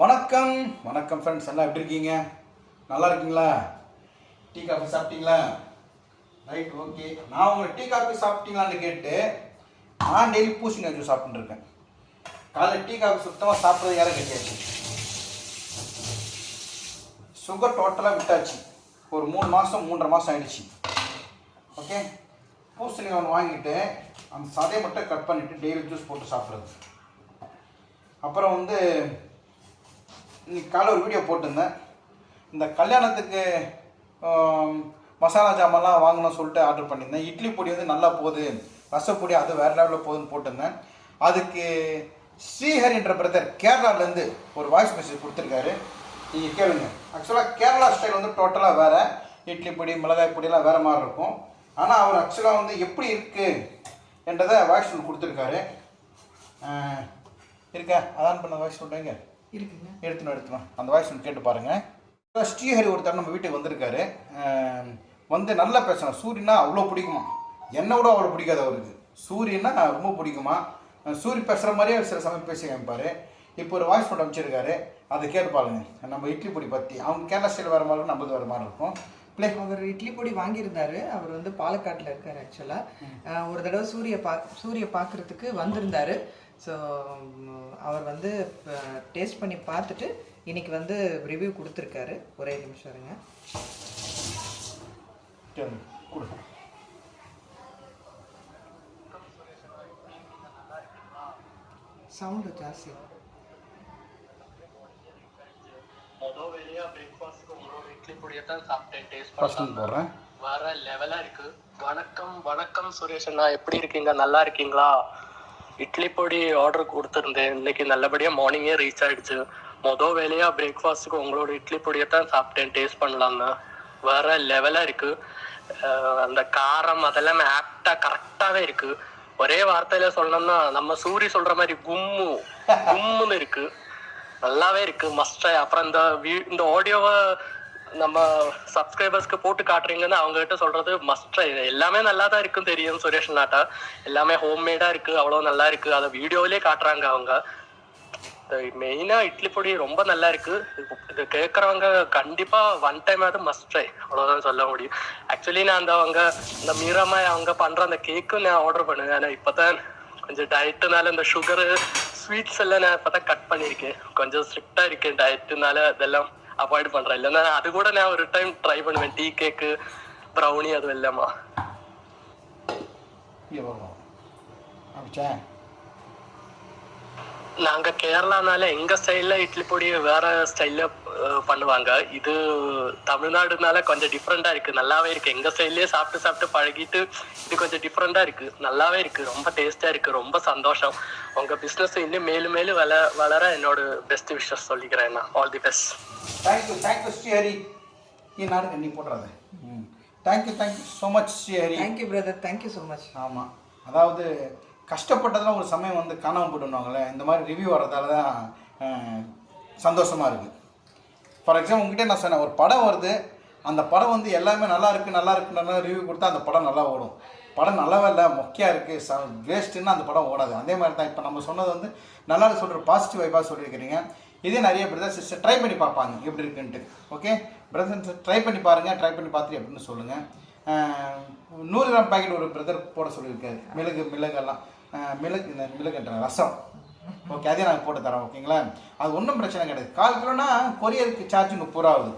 வணக்கம். வணக்கம் ஃப்ரெண்ட்ஸ் எல்லாம் எப்படி இருக்கீங்க? நல்லா இருக்கீங்களா? டீ காஃபி சாப்பிட்டீங்களா? Right okay. நான் உங்களை டீ காஃபி சாப்பிட்டீங்களான்னு கேட்டு நான் டெய்லி பூசணி ஜூஸ் சாப்பிட்டுருக்கேன் இருக்கேன். டீ காஃபி சுத்தமாக சாப்பிட்றது யாரும் கிடையாது. சுகர் டோட்டலாக விட்டாச்சு. ஒரு மூணு மாதம் மூன்றரை மாதம் ஆயிடுச்சு. ஓகே பூசணி ஒன்று வாங்கிட்டு அந்த சதையை மட்டும் கட் பண்ணிவிட்டு டெய்லி ஜூஸ் போட்டு சாப்பிட்றது. அப்புறம் வந்து இன்னைக்கு காலையில் ஒரு வீடியோ போட்டிருந்தேன். இந்த கல்யாணத்துக்கு மசாலா ஜாமான்லாம் வாங்கணும்னு சொல்லிட்டு ஆர்டர் பண்ணியிருந்தேன். இட்லி பொடி வந்து நல்லா போகுது. ரசப்பொடி அது வேறு லெவலில் போகுதுன்னு போட்டிருந்தேன். அதுக்கு ஸ்ரீஹரின்ற பிரதர் கேரளாலேருந்து ஒரு வாய்ஸ் மெசேஜ் கொடுத்துருக்காரு. நீங்கள் கேளுங்க. ஆக்சுவலாக கேரளா ஸ்டைல் வந்து டோட்டலாக வேறு. இட்லி பொடி மிளகாய் பொடியெல்லாம் வேறு மாதிரி இருக்கும். ஆனால் அவர் ஆக்சுவலாக வந்து எப்படி இருக்குது என்றதை வாய்ஸ் ஒன்று கொடுத்துருக்காரு. இருக்கா? அதான் பண்ண வாய்ஸ் சொல்கிறேங்க இருக்குங்க. எடுத்துணும் எடுத்துணும் அந்த வாய்ஸ் ஒன்று கேட்டு பாருங்கள் ஸ்ரீஹரி ஒருத்தர் நம்ம வீட்டுக்கு வந்திருக்காரு. வந்து நல்லா பேசணும் சூரியனா அவ்வளோ பிடிக்குமா? என்னை விட அவ்வளோ பிடிக்காது அவருக்கு சூரியனா ரொம்ப பிடிக்குமா? சூரிய பேசுகிற மாதிரியே சில சமயம் பேசி காமிப்பார் இப்போ ஒரு வாய்ஸ் நோட் அமைச்சிருக்காரு அதை கேட்டு பாருங்க. நம்ம இட்லி பொடி பற்றி அவங்க கேரளா ஸ்டைல் வேறு மாதிரி இருக்கும் நம்மளது வேறு மாதிரி இருக்கும். ப்ளே அவர் இட்லி பொடி வாங்கியிருந்தாரு. அவர் வந்து பாலக்காட்டில் இருக்கார் ஆக்சுவலாக ஒரு தடவை சூரிய பா சூரிய பார்க்குறதுக்கு வந்திருந்தாரு. ஸோ அவர் வந்து டேஸ்ட் பண்ணி பார்த்துட்டு இன்னைக்கு வந்து ரிவ்யூ கொடுத்துருக்காரு. ஒரே நிமிஷம் இருங்க. சவுண்டு ஜாஸ்தி. போடுறேன். வேற லெவலா இருக்கு. வணக்கம் வணக்கம் சுரேஷ் அண்ணா. எப்படி இருக்கீங்க? நல்லா இருக்கீங்களா? இட்லி பொடி ஆர்டர் கொடுத்துருந்தேன் இன்னைக்கு நல்லபடியா மார்னிங்கே ரீச் ஆயிடுச்சு. மொதல் வேலையா பிரேக்ஃபாஸ்ட்க்கு உங்களோட இட்லி பொடியை தான் சாப்பிட்டேன். டேஸ்ட் பண்ணலாம்னு. வேற லெவலா இருக்கு. அந்த காரம் அதெல்லாம் ஆப்டா கரெக்டாவே இருக்கு. ஒரே வார்த்தையில சொல்லணும்னா நம்ம சூரி சொல்ற மாதிரி கும்மு கும்முன்னு இருக்கு. நல்லாவே இருக்கு. மஸ்ட் அப்புறம் இந்த இந்த ஆடியோவை நம்ம சப்ஸ்கிரைபர்ஸ்க்கு போட்டு காட்டுறீங்கன்னு அவங்க கிட்ட சொல்றது மஸ்ட் எல்லாமே நல்லா தான் இருக்கும் தெரியும் சுரேஷ் நாட்டா. எல்லாமே ஹோம்மேடா இருக்கு அவ்வளவு நல்லா இருக்கு. அதை வீடியோவிலே காட்டுறாங்க அவங்க. மெயினா இட்லி பொடி ரொம்ப நல்லா இருக்கு. இது- இது கேட்கறவங்க கண்டிப்பா ஒன் டைம் அது மஸ்ட் ட்ரை அவ்வளவுதான் சொல்ல முடியும். ஆக்சுவலி நான் அந்த அவங்க இந்த மீராமாய் அவங்க பண்ற அந்த கேக்கும் நான் ஆர்டர் பண்ணுவேன். ஆனா இப்பதான் கொஞ்சம் டயட்டுனால இந்த சுகரு ஸ்வீட்ஸ் எல்லாம் நான் இப்பதான் கட் பண்ணியிருக்கேன். கொஞ்சம் ஸ்ட்ரிக்டா இருக்கேன் டயட்டுனால அதெல்லாம். அவாய்ட் பண்றேன். இல்லைன்னா அது கூட நான் ஒரு டைம் ட்ரை பண்ணுவேன். டீ கேக்கு ப்ரௌனி அது எல்லாமா? நாங்க கேரளானால எங்க ஸ்டைல்ல இட்லி பொடி வேற ஸ்டைல்ல பண்ணுவாங்க. இது தமிழ்நாடுனால கொஞ்சம் டிஃப்ரெண்டா இருக்கு. நல்லாவே இருக்கு. எங்க ஸ்டைல்லயே சாப்பிட்டு சாப்பிட்டு பழகிட்டு இது கொஞ்சம் டிஃப்ரெண்டா இருக்கு. நல்லாவே இருக்கு. ரொம்ப டேஸ்டா இருக்கு. ரொம்ப சந்தோஷம். உங்க பிசினஸ் இன்னும் மேலும் மேலும் வள வளர என்னோட பெஸ்ட் விஷஸ் சொல்லிக்கிறேன் all the best thank you thank you Srihari நீ நாடு நீ போடுறாத ம் thank you thank you so much Srihari thank you brother thank you so much ஆமாம் அதாவது கஷ்டப்பட்டதெல்லாம் ஒரு சமயம் வந்து காணாமல் போட்டுருவாங்களே இந்த மாதிரி ரிவ்யூ வர்றதால தான் அஹ், சந்தோஷமா இருக்குது ஃபார் எக்ஸாம்பிள் உங்ககிட்ட நான் சொன்னேன் ஒரு படம் வருது அந்த படம் வந்து எல்லாமே நல்லா இருக்கு நல்லா இருக்குன்னு ரிவ்யூ கொடுத்தா அந்த படம் நல்லா ஓடும். படம் நல்லாவே இல்லை மொக்கையாக இருக்குது ச வேஸ்ட்டுன்னு அந்த படம் ஓடாது. அதே மாதிரி தான் இப்போ நம்ம சொன்னது வந்து நல்லா சொல்கிற பாசிட்டிவ் வைப்பாக சொல்லியிருக்கிறீங்க. இதே நிறைய பிரதர் சிஸ்டர் ட்ரை பண்ணி பார்ப்பாங்க எப்படி இருக்குன்ட்டு. ஓகே பிரதர் ட்ரை பண்ணி பாருங்கள் ட்ரை பண்ணி பார்த்துட்டு எப்படின்னு சொல்லுங்கள் நூறு கிராம் பாக்கெட் ஒரு பிரதர் போட சொல்லியிருக்காரு. மிளகு மிளகெல்லாம். மிளகு இந்த மிளகுன்ற ரசம். ஓகே அதே நாங்கள் போட்டு தரோம் ஓகேங்களா அது ஒன்றும் பிரச்சனை கிடையாது. கால் கிலோனா கொரியருக்கு சார்ஜ் முப்பது ரூபா ஆகுது.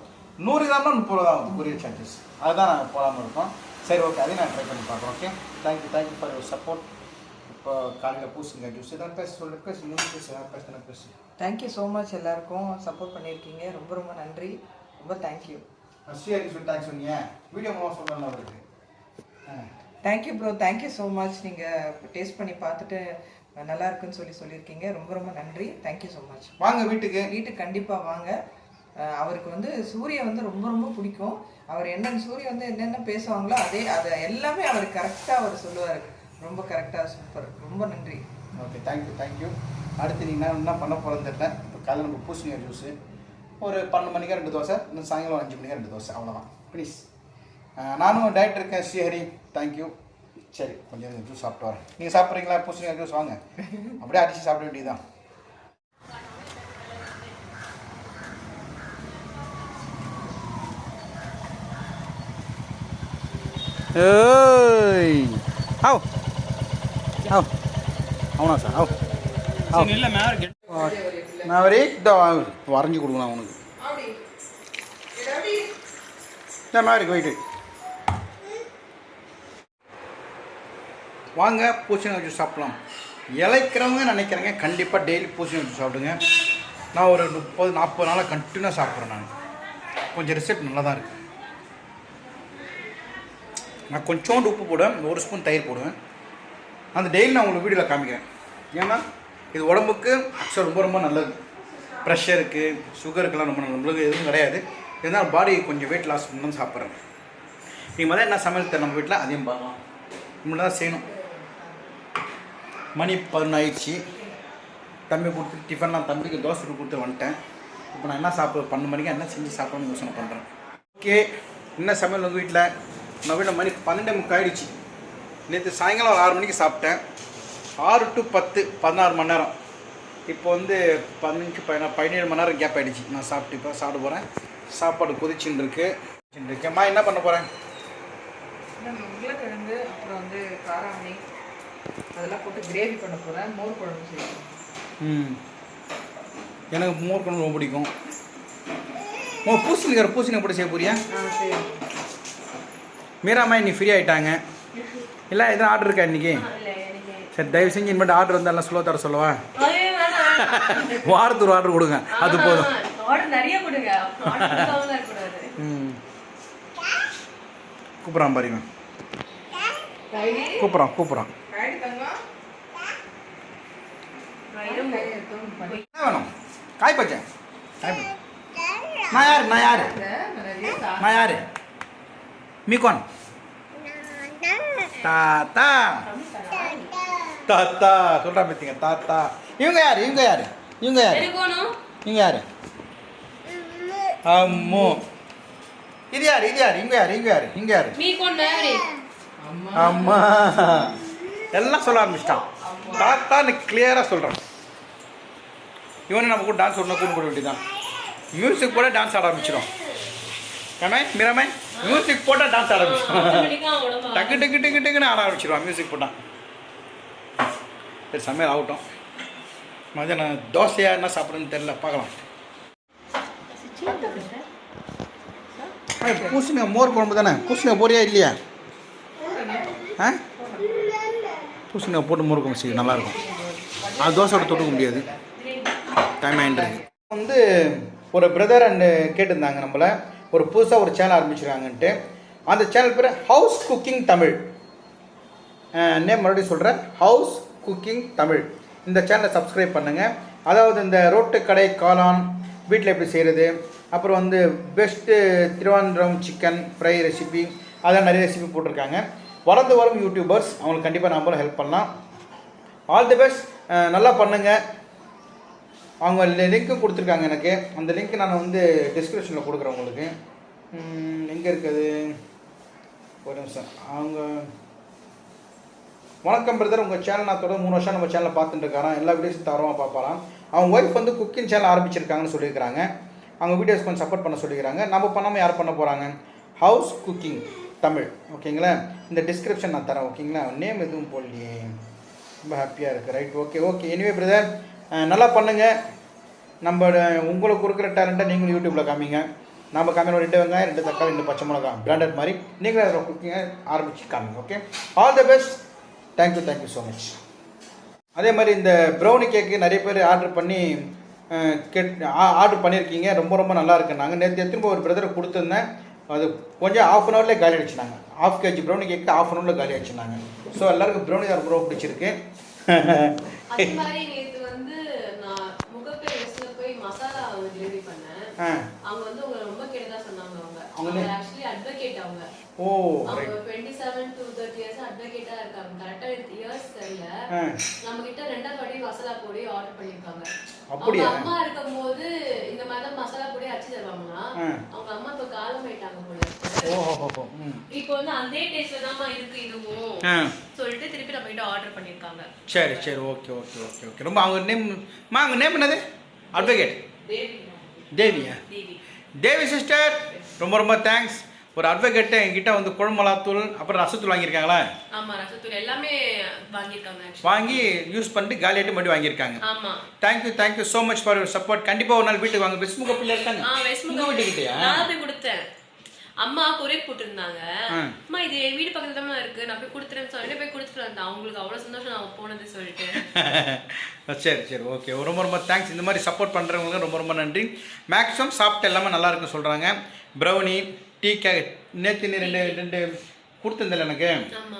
நூறு கிராம்னா முப்பது ரூபா ஆகுது கொரியர் சார்ஜஸ் அதுதான் நாங்கள் போடாமல் இருக்கோம். சரி ஓகே அதையும் நான் ட்ரை பண்ணி பார்க்குறோம் okay thank you thank you for your support இப்போ காலையில் பூசுங்க ஜூஸ் எதாவது பேச சொல்லு பேசு நீ பேசு எதாவது பேசுனா பேசு தேங்க்யூ ஸோ மச் எல்லாருக்கும் சப்போர்ட் பண்ணியிருக்கீங்க. ரொம்ப ரொம்ப நன்றி. ரொம்ப தேங்க்யூ ஸ்ரீஹரி சொல்லி தேங்க்ஸ் சொன்னீங்க. வீடியோ மூலம் சொல்லணும் அவருக்கு thank you bro thank you so much நீங்கள் டேஸ்ட் பண்ணி பார்த்துட்டு நல்லா இருக்குன்னு சொல்லி சொல்லியிருக்கீங்க. ரொம்ப ரொம்ப நன்றி. தேங்க்யூ ஸோ மச் வாங்க வீட்டுக்கு. வீட்டுக்கு கண்டிப்பாக வாங்க. அவருக்கு வந்து சூரிய வந்து ரொம்ப ரொம்ப பிடிக்கும். அவர் என்னென்ன சூரியன் வந்து என்னென்ன பேசுவாங்களோ அதே அதை எல்லாமே அவர் கரெக்டாக அவர் சொல்லுவார். ரொம்ப கரெக்டாக சூப்பர் ரொம்ப நன்றி. ஓகே தேங்க்யூ தேங்க்யூ அடுத்து நீங்கள் என்ன பண்ண போகிறேன்னு இப்போ காலையில் நம்ம பூசணிக்காய் ஜூஸு ஒரு பன்னெண்டு மணிக்கு ரெண்டு தோசை இன்னும் சாயங்காலம் அஞ்சு மணிக்கு ரெண்டு தோசை அவ்வளோதான் ப்ளீஸ் நானும் டயட் இருக்கேன் ஸ்ரீஹரி. தேங்க்யூ சரி கொஞ்சம் ஜூஸ் சாப்பிட்டு வரேன். நீங்கள் சாப்பிட்றீங்களா பூசணிக்காய் ஜூஸ் வாங்க. அப்படியே அடித்து சாப்பிட வேண்டியதுதான். ஏய். ஆவ் ஆவ் அவனா சார்? ஆவ் ஆவ் இல்ல மேல நான் வரை இதோ வரைஞ்சி கொடுக்கணும் அவனுக்கு. இந்த மாதிரி போயிட்டு வாங்க பூசணி வச்சு சாப்பிடலாம். இலைக்கிறவங்க நினைக்கிறேங்க கண்டிப்பாக டெய்லி பூசணி வச்சு சாப்பிடுங்க. நான் ஒரு முப்பது நாற்பது நாளாக கண்டினியூவாக சாப்பிட்றேன் நான். கொஞ்சம் ரிசல்ட் நல்லா தான் இருக்குது நான் கொஞ்சோண்டு உப்பு போடுவேன் ஒரு ஸ்பூன் தயிர் போடுவேன். அந்த டெய்லி நான் உங்களுக்கு வீடியோவில் காமிக்கிறேன். ஏன்னா இது உடம்புக்கு ஆக்சுவலாக ரொம்ப ரொம்ப நல்லது. ப்ரெஷருக்கு சுகருக்கெல்லாம் ரொம்ப நல்லது. நம்மளுக்கு எதுவும் கிடையாது. இருந்தாலும் பாடி கொஞ்சம் வெயிட் லாஸ் பண்ணணும் சாப்பிட்றேன் நீங்கள் தான் என்ன சமையல் தெரியும் நம்ம வீட்டில் அதையும் பார்க்கலாம் இப்படி தான் செய்யணும். மணி பதினொன்று தம்பி கொடுத்து டிஃபன்லாம் தம்பிக்கு தோசை கொடுத்து வந்துட்டேன். இப்போ நான் என்ன சாப்பிட பன்னெண்டு மணிக்கு என்ன செஞ்சு சாப்பிடணும்னு யோசனை பண்ணுறேன் ஓகே என்ன சமையல் உங்கள் வீட்டில் நம்ம வீட்டில் மணி பன்னெண்டு முக்கு ஆயிடுச்சு. நேற்று சாயங்காலம் ஒரு ஆறு மணிக்கு சாப்பிட்டேன். ஆறு டு பத்து பதினாறு மணி நேரம். இப்போ வந்து பதினஞ்சு பதினாறு பதினேழு மணி நேரம் கேப் ஆகிடுச்சு நான் சாப்பிட்டு இப்போ சாப்பிட போகிறேன் சாப்பாடு கொதிச்சுன்னு இருக்கு. இருக்கேம்மா என்ன பண்ண போகிறேன் உருளைக்கிழங்கு அப்புறம் வந்து காராமணி அதெல்லாம் போட்டு கிரேவி பண்ண போகிறேன் மோர் குழம்பு செய்யணும். ம். எனக்கு மோர் குழம்பு ரொம்ப பிடிக்கும். ஓ பூசணிக்கிற பூசணி போட்டு செய்ய போறியா? ஆ சரி மீராமா இன்னைக்கு ஃப்ரீ ஆகிட்டாங்க இல்லை எதுவும் ஆர்டர் இருக்கா இன்னைக்கு? சரி தயவு செஞ்சு இனிமேட்டு ஆர்டர் வந்தாலும் ஸ்லோ தர சொல்லவா? வாரத்துக்கு ஒரு ஆர்டர் கொடுங்க. அது போதும். ஆர்டர் நிறைய கொடுங்க. ஆர்டர் கொடுக்காமலாம் இருக்கக்கூடாது. ம். கூப்பிட்றான் பாருங்க கூப்பிட்றான் கூப்பிட்றான். என்ன வேணும்? காய் பச்சை. நான் யார்? நான் யார்? நான் யார்? மீகோன் தாத்தா தாத்தா சொல்கிறா பார்த்தீங்க தாத்தா இவங்க யார் இவங்க யார் இவங்க யார்? இவங்க யார்? அம்மு. இது யார் இது யார் இங்க யார் இங்க யார் இங்க யார்? அம்மா. எல்லாம் சொல்ல ஆரம்பிச்சிட்டான். தாத்தான்னு கிளியராக சொல்கிறான் இவனு நம்ம கூட டான்ஸ் ஒன்று கூட போட வேண்டியதான் மியூசிக் போட டான்ஸ் ஆட ஆரம்பிச்சிடும். ஏமே மீராமே மியூசிக் போட்டால் டான்ஸ் ஆரம்பிச்சிடும் டக்கு டக்கு டக்கு டக்குன்னு ஆட ஆரம்பிச்சிடுவான் மியூசிக் போட்டான் சரி சமையல் ஆகட்டும். மதியானம் தோசையா என்ன சாப்பிட்றதுன்னு தெரில பார்க்கலாம். பூசணிக்கா மோர் குழம்பு தானே? பூசணிக்கா போறியா இல்லையா? ஆ? பூசணிக்கா போட்டு மோர் குழம்பு செய்யும் நல்லாயிருக்கும். அது தோசையோட தொட்டுக்க முடியாது. டைம் ஆகிட்டு வந்து ஒரு பிரதர் அண்டு கேட்டிருந்தாங்க நம்மளை. ஒரு புதுசாக ஒரு சேனல் ஆரம்பிச்சிருக்காங்கன்ட்டு அந்த சேனல் பேர் ஹவுஸ் குக்கிங் தமிழ் நேம் மறுபடியும் சொல்கிறேன் ஹவுஸ் குக்கிங் தமிழ் இந்த சேனலை சப்ஸ்கிரைப் பண்ணுங்கள் அதாவது இந்த ரோட்டு கடை காளான் வீட்டில் எப்படி செய்கிறது அப்புறம் வந்து best Trivandrum chicken fry recipe அதெல்லாம் நிறைய ரெசிபி போட்டிருக்காங்க. வளர்ந்து வரும் யூடியூபர்ஸ் அவங்களுக்கு கண்டிப்பாக நம்மளும் ஹெல்ப் பண்ணலாம். ஆல் தி பெஸ்ட் நல்லா பண்ணுங்கள் அவங்க லிங்க்கும் கொடுத்துருக்காங்க எனக்கு. அந்த லிங்க் நான் வந்து டிஸ்கிரிப்ஷனில் கொடுக்குறேன் உங்களுக்கு. எங்கே இருக்குது? ஒரு நிமிஷம். அவங்க வணக்கம் பிரதர் உங்கள் சேனல் நான் தொடர்ந்து மூணு வருஷம் நம்ம சேனலில் பார்த்துட்டு இருக்காராம் எல்லா வீடியோஸும் தரமாக பார்ப்பாராம் அவங்க ஒய்ஃப் வந்து குக்கிங் சேனல் ஆரம்பிச்சிருக்காங்கன்னு சொல்லியிருக்காங்க அவங்க வீடியோஸ் கொஞ்சம் சப்போர்ட் பண்ண சொல்லிக்கிறாங்க நம்ம பண்ணாமல் யார் பண்ண போகிறாங்க ஹவுஸ் குக்கிங் தமிழ். ஓகேங்களா இந்த டிஸ்கிரிப்ஷன் நான் தரேன். ஓகேங்களா நேம் எதுவும் போடலையே. ரொம்ப ஹாப்பியாக இருக்குது right okay okay anyway brother நல்லா பண்ணுங்கள் நம்ம உங்களுக்கு கொடுக்குற டேலண்ட்டை நீங்களும் யூடியூப்பில் காமிங்க. நம்ம காமியில் ரெண்டு வெங்காயம் ரெண்டு தக்காளி ரெண்டு பச்சை மிளகா பிராண்டட் மாதிரி நீங்களும் அதில் குக்கிங்கை ஆரம்பிச்சு காமிங்க okay all the best thank you thank you so much அதே மாதிரி இந்த ப்ரௌனி கேக்கு நிறைய பேர் ஆர்டர் பண்ணி கேட் ஆர்டர் பண்ணியிருக்கீங்க. ரொம்ப ரொம்ப நல்லா நாங்கள் நேற்று திரும்ப ஒரு பிரதரை கொடுத்துருந்தேன். அது கொஞ்சம் ஆஃப் அன் ஹவர்லேயே காலி அடிச்சுனாங்க half KG brownie cake half an ஹவரில் காலி அடிச்சுனாங்க ஸோ எல்லாருக்கும் ப்ரௌனி தான் ரொம்ப பிடிச்சிருக்கு அதே மாதிரி நேத்து வந்து நான் முகப்பேர் மெஸ்ல போய் மசாலா டெலிவரி பண்ணேன் ஆ அவங்க வந்து உங்களை ரொம்ப கேட்டதா சொன்னாங்க அவங்க. அவங்க ஆக்சுவலி அட்வொகேட் அவங்க. ஓ அவங்க right twenty seven to thirty years அட்வொகேட்டா இருக்காங்க. கரெக்டா இயர்ஸ் ஆ. நம்ம கிட்ட ரெண்டாவது வாட்டி மசாலா பொடி ஆர்டர் பண்ணிருக்காங்க அப்படியா? அவங்க அம்மா இருக்கும்போது இந்த மாதிரி தான் மசாலா பொடி அரைச்சு தருவாங்கன்னா ஆ. அவங்க அம்மா இப்ப காலம் ஆயிட்டாங்க போல இப்போ வந்து அதே டேஸ்ட்ல தான்மா இருக்கு இதுவும் சொல்லிட்டு திருப்பி நம்ம கிட்ட ஆர்டர் பண்ணிருக்காங்க சரி சரி. Okay okay okay okay. ரொம்ப அவங்க நேம் மா அவங்க நேம் என்னது? அட்வொகேட் தேவி. தேவியா? தேவி. சிஸ்டர் ரொம்ப ரொம்ப தேங்க்ஸ் ஒரு அட்வொகேட்டை என்கிட்ட வந்து குழம்புலாத்தூள் அப்புறம் ரசத்தூள் வாங்கியிருக்காங்களா? ஆமா ரசத்தூள் எல்லாமே வாங்கியிருக்காங்க. வாங்கி யூஸ் பண்ணிட்டு காலியாட்டி மட்டும் வாங்கியிருக்காங்க. ஆமா. Thank you thank you so much for your support கண்டிப்பாக ஒரு நாள் வீட்டுக்கு வாங்க. விஸ்முக பிள்ளை இருக்காங்க. வெஸ்முக போய் கொடுத்தேன். அம்மா கொரியர் போட்டிருந்தாங்க. அம்மா இது என் வீடு பக்கத்துல தான் இருக்கு. நான் போய் கொடுத்துறேன்னு சொல்லிட்டு போய் கொடுத்துட்டு வந்தேன். அவங்களுக்கு அவ்வளவு சந்தோஷம் நான் போனது சொல்லிட்டு. சரி சரி. ஓகே. ரொம்ப ரொம்ப தேங்க்ஸ் இந்த மாதிரி சப்போர்ட் பண்ணுறவங்களுக்கு ரொம்ப ரொம்ப நன்றி. மேக்ஸிமம் சாப்பிட்டு எல்லாமே நல்லா இருக்குன்னு சொல்கிறாங்க ப்ரௌனி டீ கே நேற்று ரெண்டு ரெண்டு கொடுத்துருந்தில்ல எனக்கு?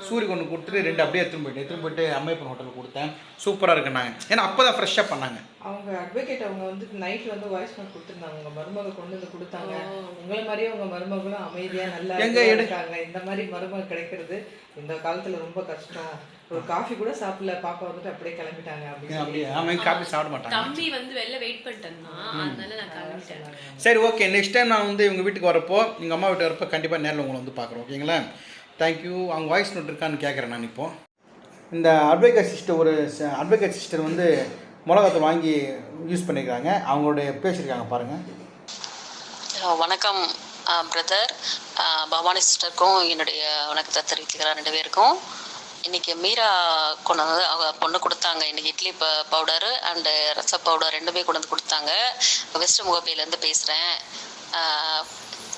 சூரியக்கு ஒன்று கொடுத்துட்டு ரெண்டு அப்படியே எடுத்துன்னு போயிட்டு எடுத்துன்னு போயிட்டு அம்மையப்பன் ஹோட்டலுக்கு கொடுத்தேன். சூப்பராக இருக்குன்னாங்க. ஏன்னா அப்போ தான் ஃப்ரெஷ்ஷாக பண்ணாங்க. அவங்க அட்வொகேட் அவங்க வந்து நைட் வந்து வாய்ஸ் நோட் கொடுத்துருந்தாங்க. உங்க மருமக கொண்டு வந்து கொடுத்தாங்க. உங்களை மாதிரியே உங்க மருமகளும் அமைதியா நல்லா எங்க இருக்காங்க. இந்த மாதிரி மருமக கிடைக்கிறது இந்த காலத்துல ரொம்ப கஷ்டம். ஒரு காஃபி கூட சாப்பிடல. பாப்பா வந்துட்டு அப்படியே கிளம்பிட்டாங்க அப்படின்னு காப்பி சாப்பிட மாட்டாங்க. தம்பி வந்து வெளில வெயிட் பண்ணிட்டேன் அதனால நான் கிளம்பிட்டேன். சரி ஓகே நெக்ஸ்ட் டைம் நான் வந்து இவங்க வீட்டுக்கு வரப்போ எங்கள் அம்மா வீட்டுக்கு வரப்போ கண்டிப்பாக நேரில் உங்களை வந்து பார்க்குறோம் ஓகேங்களா தேங்க்யூ அவங்க வாய்ஸ் நோட் இருக்கான்னு கேட்குறேன் நான் இப்போ. இந்த அட்வொகேட் சிஸ்டர் ஒரு அட்வொகேட் சிஸ்டர் வந்து மிளகாத்தூள் வாங்கி யூஸ் பண்ணியிருக்காங்க அவங்களுடைய பேசியிருக்காங்க பாருங்கள் வணக்கம் பிரதர் பவானி சிஸ்டருக்கும் என்னுடைய வணக்கத்தை தெரிவித்துக்கிறேன் ரெண்டு பேருக்கும். இன்றைக்கி மீரா கொண்டு வந்து அவங்க பொண்ணு கொடுத்தாங்க. இன்றைக்கி இட்லி ப பவுடரு அண்டு ரச பவுடர் ரெண்டுமே கொண்டு வந்து கொடுத்தாங்க. வெஸ்ட் முகப்பையிலேருந்து பேசுகிறேன்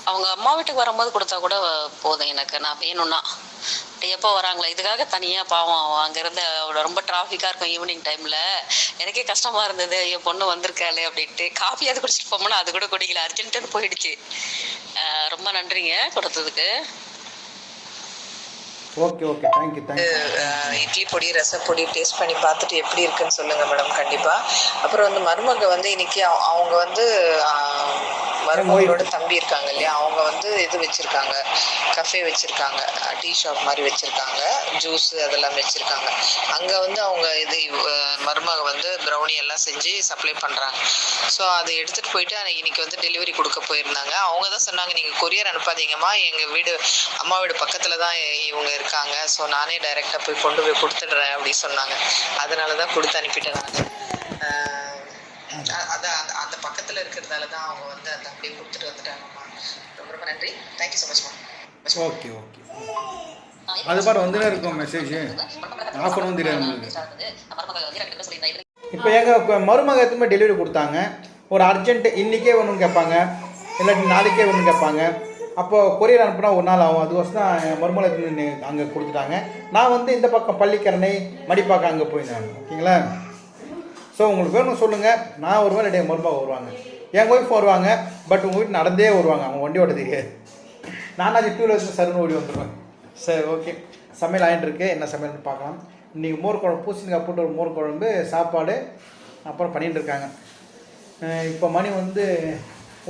அவங்க அம்மா வீட்டுக்கு வரும்போது கொடுத்தா கூட போதும் எனக்கு. நான் வேணும்னா. எப்போ வராங்களா? இதுக்காக தனியாக பாவம். அங்கேருந்து ரொம்ப டிராஃபிக்காக இருக்கும் ஈவினிங் டைமில் எனக்கே கஷ்டமாக இருந்தது. என் பொண்ணு வந்திருக்காளே அப்படின்ட்டு. காஃபி அது குடிச்சிட்டு போமோனா அது கூட குடிக்கல. அர்ஜென்ட்டுன்னு போயிடுச்சு. ரொம்ப நன்றிங்க கொடுத்ததுக்கு. Okay okay. Thank you thank you ah idli பொடி ரசப்பொடி டேஸ்ட் பண்ணி பார்த்துட்டு எப்படி இருக்குன்னு சொல்லுங்க மேடம் கண்டிப்பா. அப்புறம் வந்து மருமக வந்து இன்னைக்கு அவ- அவங்க வந்து மருமகளோட தம்பி இருக்காங்க இல்லையா அவங்க வந்து இது வச்சிருக்காங்க கஃபே வச்சிருக்காங்க டீ ஷாப் மாதிரி வச்சிருக்காங்க ஜூஸ் அதெல்லாம் வச்சிருக்காங்க. அங்க வந்து அவங்க இது மருமக வந்து ப்ரௌனி எல்லாம் செஞ்சு சப்ளை பண்றாங்க. ஸோ அதை எடுத்துட்டு போயிட்டு இன்னைக்கு வந்து டெலிவரி கொடுக்க போயிருந்தாங்க. அவங்க தான் சொன்னாங்க நீங்க கொரியர் அனுப்பாதீங்கம்மா எங்க வீடு அம்மா வீடு பக்கத்துல தான் இவங்க இருக்காங்க. ஸோ நானே டைரெக்டாக போய் கொண்டு போய் கொடுத்துடுறேன் அப்படி சொன்னாங்க. அதனால தான் கொடுத்து அனுப்பிட்டேன் நான். இருக்கிறதால தான் அவங்க வந்து அந்த அப்படியே கொடுத்துட்டு வந்துட்டாங்கம்மா. ரொம்ப ரொம்ப நன்றி. தேங்க்யூ ஸோ மச்மா ஓகே ஓகே அது பாரு வந்துனே இருக்கும் மெசேஜ் ஆஃபர் வந்து தெரியாது இப்போ எங்க மருமக எதுவுமே டெலிவரி கொடுத்தாங்க. ஒரு அர்ஜென்ட் இன்றைக்கே ஒன்று கேட்பாங்க. இல்லாட்டி நாளைக்கே ஒன்று கேட்பாங்க. அப்போது கொரியர் அனுப்புனா ஒரு நாள் ஆகும். அதுக்கோசம் தான் என் மருமலை அங்கே கொடுத்துட்டாங்க. நான் வந்து இந்த பக்கம் பள்ளிக்கரணை மடிப்பாக்கம் அங்கே போயிருந்தேன் ஓகேங்களா? ஸோ உங்களுக்கு வேணும் சொல்லுங்கள் நான் வருவேன் இல்லாட்டி மருமக வருவாங்க. என் ஒய்ஃப் வருவாங்க பட் உங்கள் வீட்டு நடந்தே வருவாங்க. அவங்க வண்டி ஓட்ட தெரியாது. நானாச்சும் டூ வீலர்ஸ் சருன்னு ஓடி வந்துடுவேன் சரி ஓகே சமையல் ஆகிட்டு இருக்கு. என்ன சமையல்னு பார்க்கலாம். இன்றைக்கி மோர் குழம்பு பூசணிக்காய் போட்டு ஒரு மோர் குழம்பு சாப்பாடு அப்புறம் பண்ணிகிட்டு இருக்காங்க. இப்போ மணி வந்து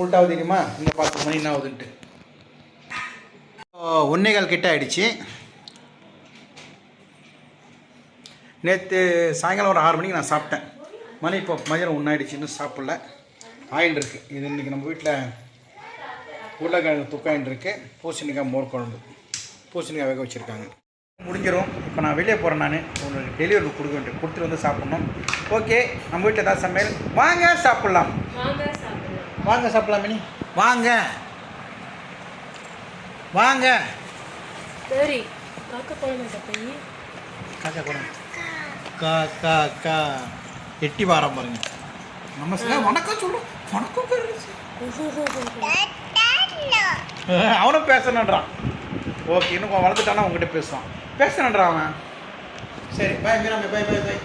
உள்டாவது தெரியுமா? இங்கே பார்த்து மணி என்ன ஆகுதுன்ட்டு. ஒன்னேகால் கிட்ட ஆகிடுச்சு நேற்று சாயங்காலம் ஒரு ஆறு மணிக்கு நான் சாப்பிட்டேன். மணி இப்போ மதியானம் ஒன்றாயிடுச்சு இன்னும் சாப்பிடல. ஆயில் இது இன்றைக்கி நம்ம வீட்டில் உருளைக்கிழங்கு துக்காயின் இருக்கு. பூசணிக்காய் மோர் குழம்பு. பூசணிக்காய் வேக வச்சுருக்காங்க. முடிஞ்சிடும் இப்போ நான் வெளியே போகிறேன் நான். உங்களுக்கு டெலிவரி கொடுக்க வேண்டிய கொடுத்துட்டு வந்து சாப்பிட்ணும். ஓகே நம்ம வீட்டில் ஏதாவது சமையல்? வாங்க சாப்பிட்லாம். வாங்க சாப்பிடலாம் மினி. வாங்க. வாங்க. சரி. காக்க போய் காக்கா கூட கா கா. கா எட்டி வாரம் பாருங்க. நமஸ்காரம் வணக்கம் சொல்லு வணக்கம் பெருசு. அவனும் பேசணுன்றான். ஓகே இன்னும் வளர்த்துட்டானா வளர்ந்துட்டானா உங்ககிட்ட பேசுவான். பேசணுன்றான் அவன். சரி பை மீராமே பாய் பாய்